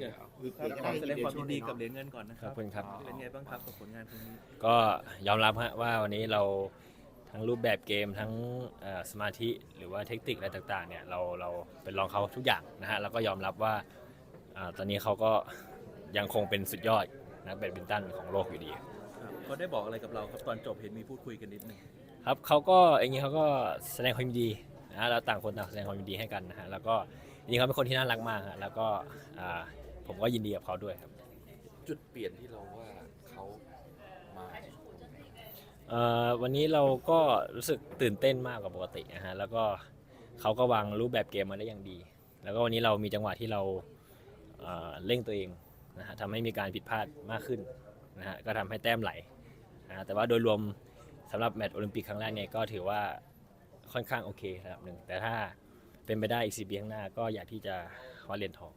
อยากขอแสดงความยินดีกับเหรียญเงินก่อนนะคขรัอบบคุณครับ เป็นไงบ้างครับกับผลงานครั้งนี้ ก็ยอมรับฮะว่าวันนี้เราทั้งรูปแบบเกมทั้งเอ่อสมาธิหรือว่าเทคนิคอะไรต่างๆเนี่ยเราเราเป็นรองเขาทุกอย่างนะฮะแล้วก็ยอมรับว่าอ่าตอนนี้เขาก็ยังคงเป็นสุดยอดนะแบดมินตันของโลกอยู่ดี ครับเขาได้บอกอะไรกับเราครับตอนจบเห็นมีพูดคุยกันนิดนึงครับเขาก็อย่างนี้เขาก็แสดงความยินดีนะฮะเราต่างคนต่างแสดงความยินดีให้กันนะฮะแล้วก็จริงๆเขาเป็นคนที่น่ารักมากฮะแล้วก็อ่า ผมก็ยินดีกับเขาด้วยครับ จุดเปลี่ยนที่เราว่าเขามาเอ่อวันนี้เราก็รู้สึกตื่นเต้นมากกว่าปกตินะฮะแล้วก็เขาก็วางรูปแบบเกมมาได้อย่างดี แล้วก็วันนี้เรามีจังหวะที่เราเอ่อเร่งตัวเองนะฮะทำให้มีการผิดพลาดมากขึ้นนะฮะก็ทำให้แต้มไหลนะฮะแต่ว่าโดยรวมสำหรับแมตช์โอลิมปิกครั้งแรกเนี่ยก็ถือว่าค่อนข้างโอเคระดับหนึ่งแต่ถ้าเป็นไปได้อีกสิปีข้างหน้าก็อยากที่จะคว้าเหรียญทอง